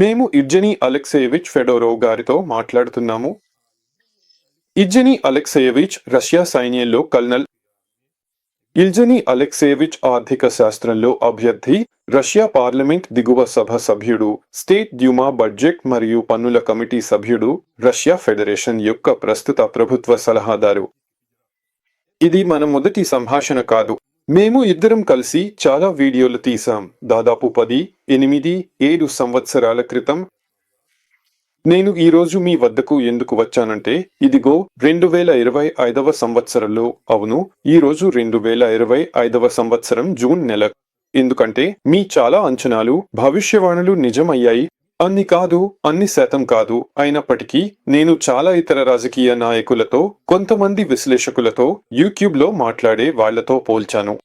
మేము ఇర్జనీ అలెక్సేవిచ్ ఫెడోరోవ్ గారితో మాట్లాడుతున్నాము. ఇర్జనీ అలెక్సేవిచ్ రష్యా సైన్యంలో కల్నల్ ఇల్జనీ అలెక్సేవిచ్ ఆర్థిక శాస్త్రంలో అభ్యర్థి రష్యా పార్లమెంట్ దిగువ సభ సభ్యుడు స్టేట్ డ్యూమా బడ్జెట్ మరియు పన్నుల కమిటీ సభ్యుడు రష్యా ఫెడరేషన్ యొక్క ప్రస్తుత ప్రభుత్వ సలహాదారు. ఇది మన మొదటి సంభాషణ కాదు. మేము ఇద్దరం కలిసి చాలా వీడియోలు తీసాం దాదాపు పది ఎనిమిది ఏడు సంవత్సరాల క్రితం. నేను ఈరోజు మీ వద్దకు ఎందుకు వచ్చానంటే ఇదిగో రెండు వేల ఇరవై ఐదవ సంవత్సరంలో. అవును ఈరోజు రెండు వేల ఇరవై ఐదవ సంవత్సరం జూన్ నెల. ఎందుకంటే మీ చాలా అంచనాలు భవిష్యవాణులు నిజమయ్యాయి. అన్ని కాదు అన్ని శాతం కాదు అయినప్పటికీ నేను చాలా ఇతర రాజకీయ నాయకులతో కొంతమంది విశ్లేషకులతో యూట్యూబ్లో మాట్లాడే వాళ్ళతో పోల్చాను.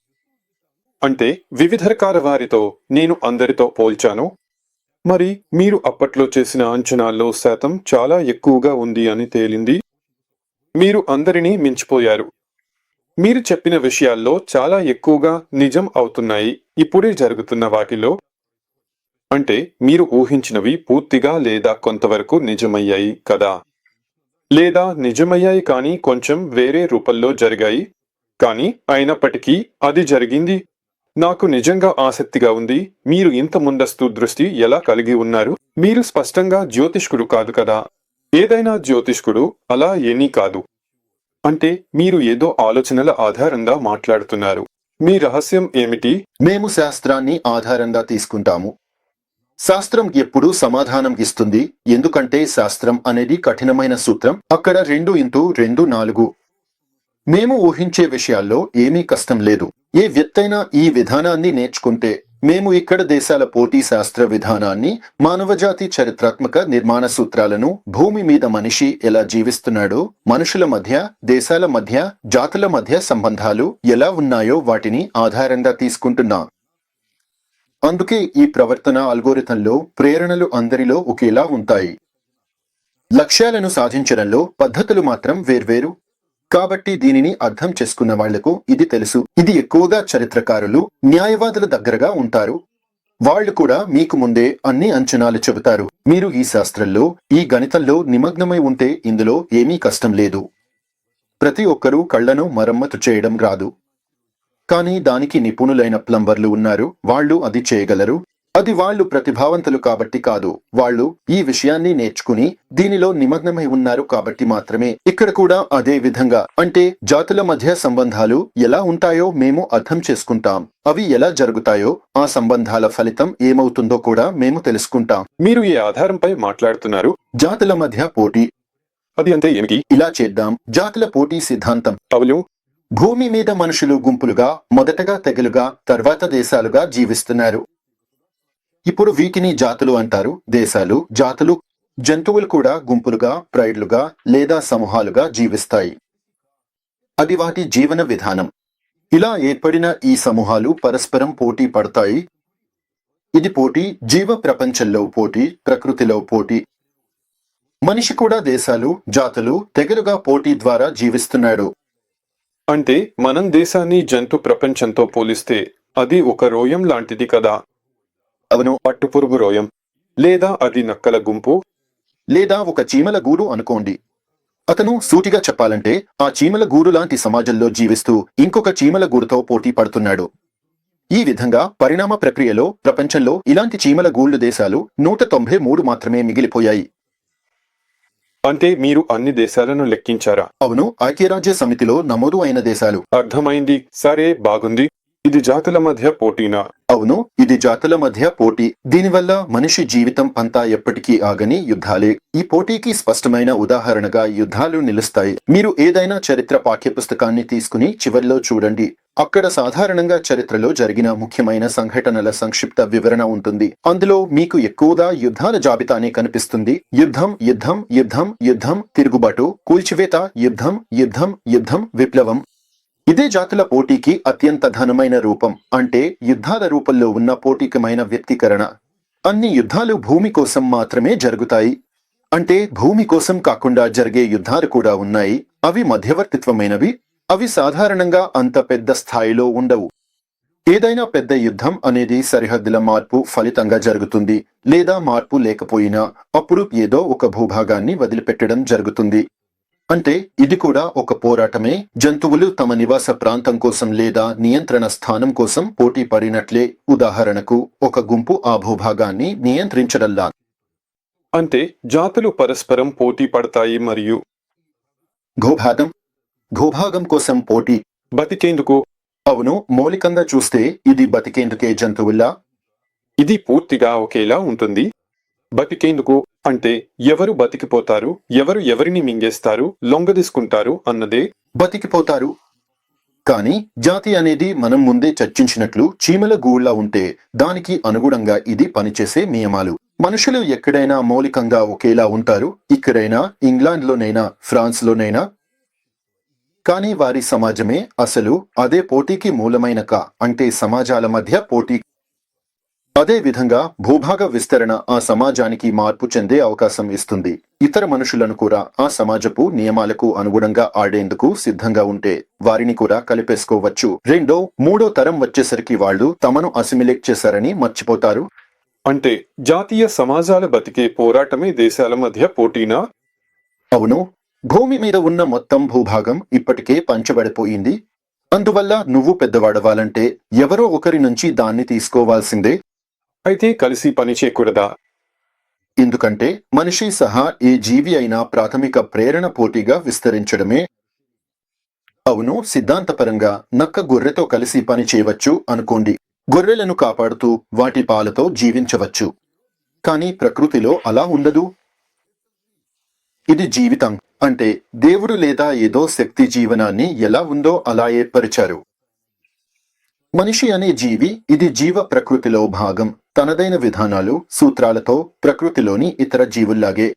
అంటే వివిధ రకాల వారితో నేను అందరితో పోల్చాను. మరి మీరు అప్పట్లో చేసిన అంచనాల్లో శాతం చాలా ఎక్కువగా ఉంది అని తేలింది? మీరు అందరినీ మించిపోయారు. మీరు చెప్పిన విషయాల్లో చాలా ఎక్కువగా నిజం అవుతున్నాయి. ఇప్పుడే జరుగుతున్న వాటిలో అంటే మీరు ఊహించినవి పూర్తిగా లేదా కొంతవరకు నిజమయ్యాయి కదా? లేదా నిజమయ్యాయి కానీ కొంచెం వేరే రూపంలో జరిగాయి? కానీ అయినప్పటికీ అది జరిగింది. నాకు నిజంగా ఆసక్తిగా ఉంది. మీరు ఇంత ముందస్తు దృష్టి ఎలా కలిగి ఉన్నారు? మీరు స్పష్టంగా జ్యోతిష్కుడు కాదు కదా? ఏదైనా జ్యోతిష్కుడు అలా ఏమీ కాదు. అంటే మీరు ఏదో ఆలోచనల ఆధారంగా మాట్లాడుతున్నారు. మీ రహస్యం ఏమిటి? మేము శాస్త్రాన్ని ఆధారంగా తీసుకుంటాము. శాస్త్రం ఎప్పుడూ సమాధానం ఇస్తుంది. ఎందుకంటే శాస్త్రం అనేది కఠినమైన సూత్రం. అక్కడ రెండు ఇంటూ రెండు నాలుగు. మేము ఊహించే విషయాల్లో ఏమీ కష్టం లేదు. ఏ వ్యక్తైనా ఈ విధానాన్ని నేర్చుకుంటే మేము ఇక్కడ దేశాల పోటీ శాస్త్ర విధానాన్ని మానవజాతి చరిత్రాత్మక నిర్మాణ సూత్రాలను భూమి మీద మనిషి ఎలా జీవిస్తున్నాడో మనుషుల మధ్య దేశాల మధ్య జాతుల మధ్య సంబంధాలు ఎలా ఉన్నాయో వాటిని ఆధారంగా తీసుకుంటున్నాం. అందుకే ఈ ప్రవర్తన అల్గోరిథంలో ప్రేరణలు అందరిలో ఒకేలా ఉంటాయి. లక్ష్యాలను సాధించడంలో పద్ధతులు మాత్రం వేర్వేరు. కాబట్టి దీనిని అర్థం చేసుకున్న వాళ్ళకు ఇది తెలుసు. ఇది ఎక్కువగా చరిత్రకారులు న్యాయవాదుల దగ్గరగా ఉంటారు. వాళ్ళు కూడా మీకు ముందే అన్ని అంచనాలు చెబుతారు. మీరు ఈ శాస్త్రంలో ఈ గణితంలో నిమగ్నమై ఉంటే ఇందులో ఏమీ కష్టం లేదు. ప్రతి ఒక్కరూ కళ్ళను మరమ్మతు చేయడం రాదు. కానీ దానికి నిపుణులైన ప్లంబర్లు ఉన్నారు. వాళ్ళు అది చేయగలరు. అది వాళ్ళు ప్రతిభావంతులు కాబట్టి కాదు. వాళ్ళు ఈ విషయాన్ని నేర్చుకుని దీనిలో నిమగ్నమై ఉన్నారు కాబట్టి మాత్రమే. ఇక్కడ కూడా అదే విధంగా. అంటే జాతుల మధ్య సంబంధాలు ఎలా ఉంటాయో మేము అర్థం చేసుకుంటాం. అవి ఎలా జరుగుతాయో ఆ సంబంధాల ఫలితం ఏమవుతుందో కూడా మేము తెలుసుకుంటాం. మీరు ఏ ఆధారంపై మాట్లాడుతున్నారు? జాతుల మధ్య పోటీ. అది అంటే ఏమిటి? ఇలా చేద్దాం. జాతుల పోటీ సిద్ధాంతం. అవును. భూమి మీద మనుషులు గుంపులుగా మొదటగా తెగలుగా తర్వాత దేశాలుగా జీవిస్తున్నారు. ఇప్పుడు వీటిని జాతులు అంటారు. దేశాలు జాతులు జంతువులు కూడా గుంపులుగా ప్రైడ్లుగా లేదా సమూహాలుగా జీవిస్తాయి. అది వాటి జీవన విధానం. ఇలా ఏర్పడిన ఈ సమూహాలు పరస్పరం పోటీ పడతాయి. ఇది పోటీ జీవ ప్రపంచంలో పోటీ ప్రకృతిలో పోటీ. మనిషి కూడా దేశాలు జాతులు తెగలుగా పోటీ ద్వారా జీవిస్తున్నాడు. అంటే మనం దేశాన్ని జంతు ప్రపంచంతో పోలిస్తే అది ఒక రోయం లాంటిది కదా. అవును. పట్టుపురుగు రోయం. లేదా అది నక్కల గుంపు. లేదా ఒక చీమల గూడు అనుకోండి. అతను సూటిగా చెప్పాలంటే ఆ చీమల గూడు లాంటి సమాజంలో జీవిస్తూ ఇంకొక చీమల గూడుతో పోటీ పడుతున్నాడు. ఈ విధంగా పరిణామ ప్రక్రియలో ప్రపంచంలో ఇలాంటి చీమల గూళ్ళు దేశాలు నూట తొంభై మూడు మాత్రమే మిగిలిపోయాయి. అంటే మీరు అన్ని దేశాలను లెక్కించారా? అవును ఐక్యరాజ్య సమితిలో నమోదు అయిన దేశాలు. అర్థమైంది. సరే బాగుంది. ఇది జాతుల మధ్య పోటీనా? అవును ఇది జాతుల మధ్య పోటీ. దీనివల్ల మనిషి జీవితం పంతా ఎప్పటికీ ఆగని యుద్ధాలే. ఈ పోటీకి స్పష్టమైన ఉదాహరణగా యుద్ధాలు నిలుస్తాయి. మీరు ఏదైనా చరిత్ర పాఠ్యపుస్తకాన్ని తీసుకుని చివర్లో చూడండి. అక్కడ సాధారణంగా చరిత్రలో జరిగిన ముఖ్యమైన సంఘటనల సంక్షిప్త వివరణ ఉంటుంది. అందులో మీకు ఎక్కువగా యుద్ధాల జాబితానే కనిపిస్తుంది. యుద్ధం యుద్ధం యుద్ధం యుద్ధం తిరుగుబాటు కూల్చివేత యుద్ధం యుద్ధం యుద్ధం విప్లవం. ఇదే జాతుల పోటీకి అత్యంత ఘనమైన రూపం. అంటే యుద్ధాల రూపంలో ఉన్న పోటీకమైన వ్యక్తీకరణ. అన్ని యుద్ధాలు భూమి కోసం మాత్రమే జరుగుతాయి. అంటే భూమి కోసం కాకుండా జరిగే యుద్ధాలు కూడా ఉన్నాయి. అవి మధ్యవర్తిత్వమైనవి అవి సాధారణంగా అంత పెద్ద స్థాయిలో ఉండవు. ఏదైనా పెద్ద యుద్ధం అనేది సరిహద్దుల మార్పు ఫలితంగా జరుగుతుంది లేదా మార్పు లేకపోయినా అప్పుడు ఏదో ఒక భూభాగాన్ని వదిలిపెట్టడం జరుగుతుంది. అంటే ఇది కూడా ఒక పోరాటమే. జంతువులు తమ నివాస ప్రాంతం కోసం లేదా నియంత్రణ స్థానం కోసం పోటీ పడినట్లే. ఉదాహరణకు ఒక గుంపు ఆ భూభాగాన్ని నియంత్రించడంలా అంటే జాతులు పరస్పరం పోటీ పడతాయి మరియు భూభాగం భూభాగం కోసం పోటీ బతికేందుకు? అవును మౌలికంగా చూస్తే ఇది బతికేందుకే జంతువుల్లా ఇది పూర్తిగా ఒకేలా ఉంటుంది. బతికేందుకు అంటే ఎవరు బతికిపోతారు ఎవరు ఎవరిని మింగేస్తారు లొంగదీసుకుంటారు అన్నదే. బతికిపోతారు. కానీ జాతి అనేది మనం ముందే చర్చించినట్లు చీమల గూళ్ళ ఉంటే దానికి అనుగుణంగా ఇది పనిచేసే నియమాలు. మనుషులు ఎక్కడైనా మౌలికంగా ఒకేలా ఉంటారు. ఇక్కడైనా ఇంగ్లాండ్లోనైనా ఫ్రాన్స్లోనైనా కానీ వారి సమాజమే అసలు అదే పోటీకి మూలమైన కా అంటే సమాజాల మధ్య పోటీ. అదే విధంగా భూభాగ విస్తరణ ఆ సమాజానికి మార్పు చెందే అవకాశం ఇస్తుంది. ఇతర మనుషులను కూడా ఆ సమాజపు నియమాలకు అనుగుణంగా ఆడేందుకు సిద్ధంగా ఉంటే వారిని కూడా కలిపేసుకోవచ్చు. రెండో మూడో తరం వచ్చేసరికి వాళ్ళు తమను అసిమిలేట్ చేశారని మర్చిపోతారు. అంటే జాతీయ సమాజాల బతికే పోరాటమే దేశాల మధ్య పోటీనా? అవును భూమి మీద ఉన్న మొత్తం భూభాగం ఇప్పటికే పంచబడిపోయింది. అందువల్ల నువ్వు పెద్దవాడవాలంటే ఎవరో ఒకరి నుంచి దాన్ని తీసుకోవాల్సిందే. అయితే కలిసి పని చేయకూడదా ఎందుకంటే మనిషి సహా ఏ జీవి అయినా ప్రాథమిక ప్రేరణ పోటీగా విస్తరించడమే. అవును సిద్ధాంతపరంగా నక్క గొర్రెతో కలిసి పని చేయవచ్చు అనుకోండి. గొర్రెలను కాపాడుతూ వాటి పాలతో జీవించవచ్చు. కానీ ప్రకృతిలో అలా ఉండదు. ఇది జీవితం అంటే దేవుడు లేదా ఏదో శక్తి జీవనాన్ని ఎలా ఉందో అలా ఏర్పరిచారు మనిషి అనే జీవి ఇది జీవ ప్రకృతిలో భాగం. తనదైన విధానాలు సూత్రాలతో ప్రకృతిలోని ఇతర జీవుల్లాగే.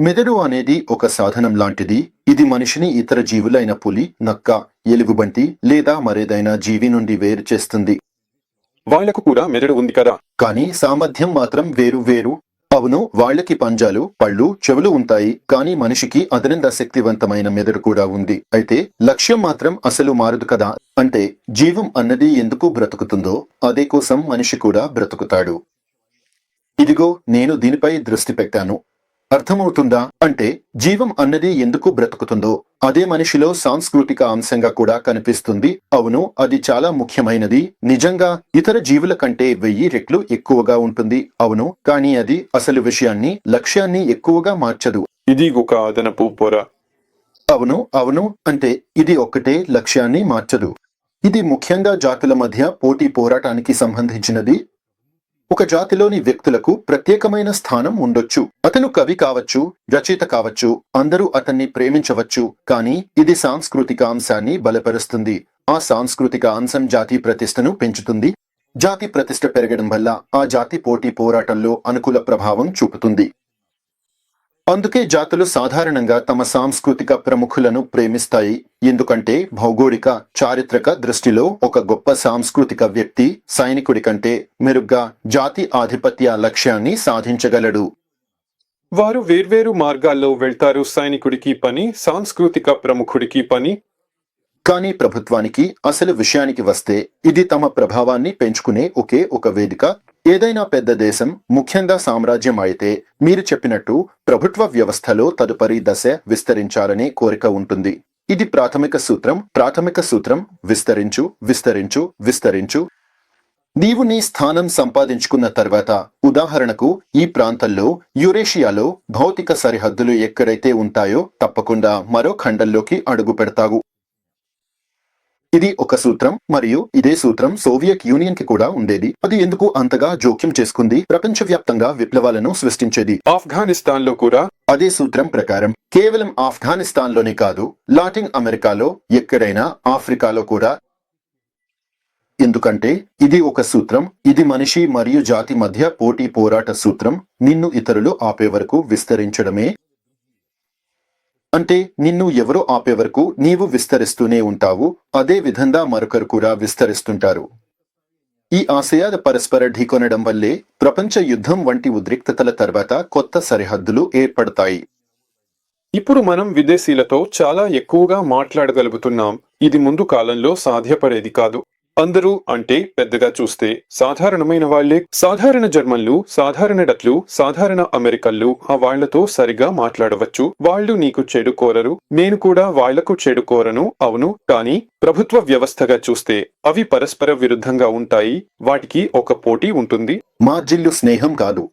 మెదడు అనేది ఒక సాధనం లాంటిది. ఇది మనిషిని ఇతర జీవులైన పులి నక్క ఎలుగుబంటి లేదా మరేదైనా జీవి నుండి వేరు చేస్తుంది. వాళ్ళకు కూడా మెదడు ఉంది కదా. కానీ సామర్థ్యం మాత్రం వేరు వేరు. అవును వాళ్ళకి పంజాలు పళ్ళు చెవులు ఉంటాయి కానీ మనిషికి అదనంత శక్తివంతమైన మెదడు కూడా ఉంది. అయితే లక్ష్యం మాత్రం అసలు మారదు కదా? అంటే జీవం అన్నది ఎందుకు బ్రతుకుతుందో అదే కోసం మనిషి కూడా బ్రతుకుతాడు. ఇదిగో నేను దీనిపై దృష్టి పెట్టాను. అర్థమవుతుందా? అంటే జీవం అన్నది ఎందుకు బ్రతుకుతుందో. అదే మనిషిలో సాంస్కృతిక అంశంగా కూడా కనిపిస్తుంది. అవును అది చాలా ముఖ్యమైనది. నిజంగా ఇతర జీవుల కంటే వెయ్యి రెట్లు ఎక్కువగా ఉంటుంది. అవును కానీ అది అసలు విషయాన్ని లక్ష్యాన్ని ఎక్కువగా మార్చదు. ఇది ఒక అదనపు పొర. అవును అవును అంటే ఇది ఒక్కటే లక్ష్యాన్ని మార్చదు. ఇది ముఖ్యంగా జాతుల మధ్య పోటీ పోరాటానికి సంబంధించినది. ఒక జాతిలోని వ్యక్తులకు ప్రత్యేకమైన స్థానం ఉండొచ్చు. అతను కవి కావచ్చు రచయిత కావచ్చు అందరూ అతన్ని ప్రేమించవచ్చు కానీ ఇది సాంస్కృతిక అంశాన్ని బలపరుస్తుంది. ఆ సాంస్కృతిక అంశం జాతి ప్రతిష్టను పెంచుతుంది. జాతి ప్రతిష్ట పెరగడం వల్ల ఆ జాతి పోటీ పోరాటంలో అనుకూల ప్రభావం చూపుతుంది. అందుకే జాతులు సాధారణంగా తమ సాంస్కృతిక ప్రముఖులను ప్రేమిస్తాయి. ఎందుకంటే భౌగోళిక చారిత్రక దృష్టిలో ఒక గొప్ప సాంస్కృతిక వ్యక్తి సైనికుడి కంటే మెరుగ్గా జాతి ఆధిపత్య లక్ష్యాన్ని సాధించగలడు. వారు వేర్వేరు మార్గాల్లో వెళ్తారు. సైనికుడికి పని సాంస్కృతిక ప్రముఖుడికి పని కానీ ప్రభుత్వానికి అసలు విషయానికి వస్తే ఇది తమ ప్రభావాన్ని పెంచుకునే ఒకే ఒక వేదిక. ఏదైనా పెద్ద దేశం ముఖ్యంగా సామ్రాజ్యం అయితే మీరు చెప్పినట్టు ప్రభుత్వ వ్యవస్థలో తదుపరి దశ విస్తరించాలనే కోరిక ఉంటుంది. ఇది ప్రాథమిక సూత్రం ప్రాథమిక సూత్రం విస్తరించు విస్తరించు విస్తరించు. నీవు నీ స్థానం సంపాదించుకున్న తర్వాత ఉదాహరణకు ఈ ప్రాంతంలో యురేషియాలో భౌతిక సరిహద్దులు ఎక్కడైతే ఉంటాయో తప్పకుండా మరో ఖండంలోకి అడుగు పెడతావు. ఇది ఒక సూత్రం మరియు ఇదే సూత్రం సోవియట్ యూనియన్కి కూడా ఉండేది. అది ఎందుకు అంతగా జోక్యం చేసుకుంది? ప్రపంచవ్యాప్తంగా విప్లవాలను సృష్టించేది. ఆఫ్ఘనిస్తాన్లో కూడా అదే సూత్రం ప్రకారం కేవలం ఆఫ్ఘనిస్తాన్లోనే కాదు లాటిన్ అమెరికాలో ఎక్కడైనా ఆఫ్రికాలో కూడా. ఎందుకంటే ఇది ఒక సూత్రం ఇది మనిషి మరియు జాతి మధ్య పోటీ పోరాట సూత్రం నిన్ను ఇతరులు ఆపే వరకు విస్తరించడమే అంటే నిన్ను ఎవరో ఆపే వరకు నీవు విస్తరిస్తూనే ఉంటావు అదే విధంగా మరొకరు కూడా విస్తరిస్తుంటారు. ఈ ఆశయాల పరస్పర ఢీకొనడం వల్లే ప్రపంచ యుద్ధం వంటి ఉద్రిక్తతల తర్వాత కొత్త సరిహద్దులు ఏర్పడతాయి. ఇప్పుడు మనం విదేశీలతో చాలా ఎక్కువగా మాట్లాడగలుగుతున్నాం. ఇది ముందు కాలంలో సాధ్యపడేది కాదు. అందరూ అంటే పెద్దగా చూస్తే సాధారణమైన వాళ్ళే సాధారణ జర్మన్లు సాధారణ డట్లు సాధారణ అమెరికన్లు ఆ వాళ్ళతో సరిగా మాట్లాడవచ్చు. వాళ్ళు నీకు చెడు కోరరు నేను కూడా వాళ్ళకు చెడు కోరను అవును. కానీ ప్రభుత్వ వ్యవస్థగా చూస్తే అవి పరస్పర విరుద్ధంగా ఉంటాయి. వాటికి ఒక పోటీ ఉంటుంది. మార్జిల్లు స్నేహం కాదు.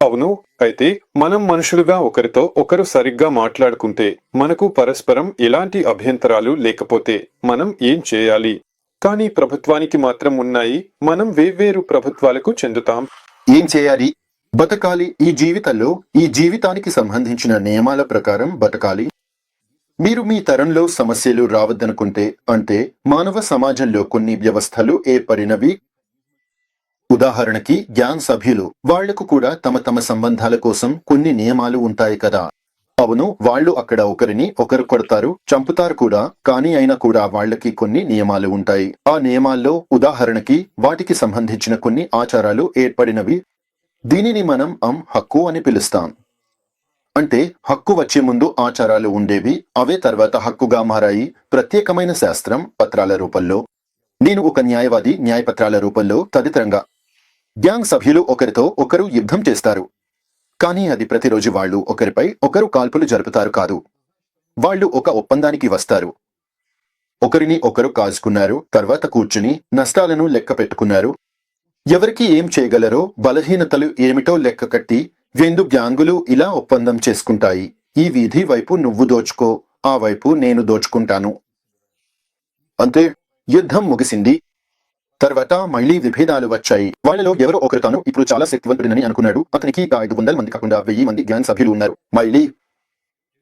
అవును. అయితే మనం మనుషులుగా ఒకరితో ఒకరు సరిగ్గా మాట్లాడుకుంటే మనకు పరస్పరం ఎలాంటి అభ్యంతరాలు లేకపోతే మనం ఏం చేయాలి? కానీ ప్రభుత్వానికి మాత్రం ఉన్నాయి. మనం వేర్వేరు ప్రభుత్వాలకు చెందుతాం. ఏం చేయాలి? బతకాలి. ఈ జీవితంలో ఈ జీవితానికి సంబంధించిన నియమాల ప్రకారం బతకాలి. మీరు మీ తరంలో సమస్యలు రావద్దనుకుంటే అంటే మానవ సమాజంలో కొన్ని వ్యవస్థలు ఏర్పడినవి. ఉదాహరణకి గ్యాన్ సభ్యులు వాళ్ళకు కూడా తమ తమ సంబంధాల కోసం కొన్ని నియమాలు ఉంటాయి కదా. అవును వాళ్ళు అక్కడ ఒకరిని ఒకరు కొడతారు చంపుతారు కూడా కానీ అయినా కూడా వాళ్ళకి కొన్ని నియమాలు ఉంటాయి. ఆ నియమాల్లో ఉదాహరణకి వాటికి సంబంధించిన కొన్ని ఆచారాలు ఏర్పడినవి. దీనిని మనం అం హక్కు అని పిలుస్తాం. అంటే హక్కు వచ్చే ముందు ఆచారాలు ఉండేవి అవే తర్వాత హక్కుగా మారాయి. ప్రత్యేకమైన శాస్త్రం పత్రాల రూపంలో. నేను ఒక న్యాయవాది న్యాయపత్రాల రూపంలో తదితరంగా. గ్యాంగ్ సభ్యులు ఒకరితో ఒకరు యుద్ధం చేస్తారు. కానీ అది ప్రతిరోజు వాళ్ళు ఒకరిపై ఒకరు కాల్పులు జరుపుతారు కాదు. వాళ్ళు ఒక ఒప్పందానికి వస్తారు. ఒకరిని ఒకరు కాల్చుకున్నారు తర్వాత కూర్చుని నష్టాలను లెక్క పెట్టుకున్నారు. ఎవరికి ఏం చేయగలరో బలహీనతలు ఏమిటో లెక్క కట్టి వెందు గ్యాంగులు ఇలా ఒప్పందం చేసుకుంటాయి. ఈ వీధి వైపు నువ్వు దోచుకో ఆ వైపు నేను దోచుకుంటాను. అంతే యుద్ధం ముగిసింది. తర్వాత మళ్ళీ విభేదాలు వచ్చాయి. వాళ్ళలో ఎవరో ఒకరు తాను ఇప్పుడు చాలా శక్తివంతుడినని అనుకున్నాడు. అతనికి ఐదు వందల మంది కాకుండా వెయ్యి మంది గ్యాంగ్ సభ్యులు ఉన్నారు. మళ్ళీ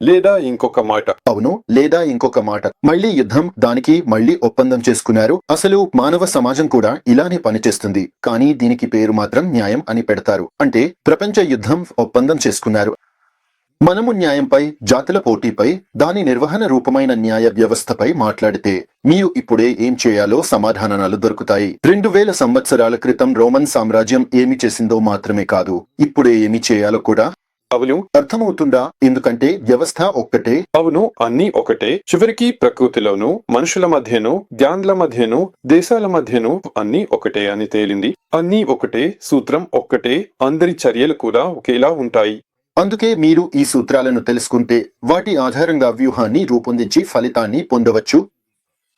లేదా ఇంకొక మాట. అవును లేదా ఇంకొక మాట. మళ్ళీ యుద్ధం దానికి మళ్ళీ ఒప్పందం చేసుకున్నారు. అసలు మానవ సమాజం కూడా ఇలానే పనిచేస్తుంది. కానీ దీనికి పేరు మాత్రం న్యాయం అని పెడతారు. అంటే ప్రపంచ యుద్ధం ఒప్పందం చేసుకున్నారు. మనము న్యాయంపై జాతుల పోటీపై దాని నిర్వహణ రూపమైన న్యాయ వ్యవస్థపై మాట్లాడితే మీరు ఇప్పుడే ఏం చేయాలో సమాధానాలు దొరుకుతాయి. రెండు వేల సంవత్సరాల క్రితం రోమన్ సామ్రాజ్యం ఏమి చేసిందో మాత్రమే కాదు. ఇప్పుడే ఏమి చేయాలో కూడా అవును. అర్థమవుతుందా? ఎందుకంటే వ్యవస్థ ఒక్కటే. అవును అన్నీ ఒకటే. చివరికి ప్రకృతిలోనూ మనుషుల మధ్యను గ్యాంగ్ల మధ్యను దేశాల మధ్యను అన్నీ ఒకటే అని తేలింది. అన్నీ ఒకటే సూత్రం ఒక్కటే అందరి చర్యలు కూడా ఒకేలా ఉంటాయి. అందుకే మీరు ఈ సూత్రాలను తెలుసుకుంటే వాటి ఆధారంగా వ్యూహాన్ని రూపొందించి ఫలితాన్ని పొందవచ్చు.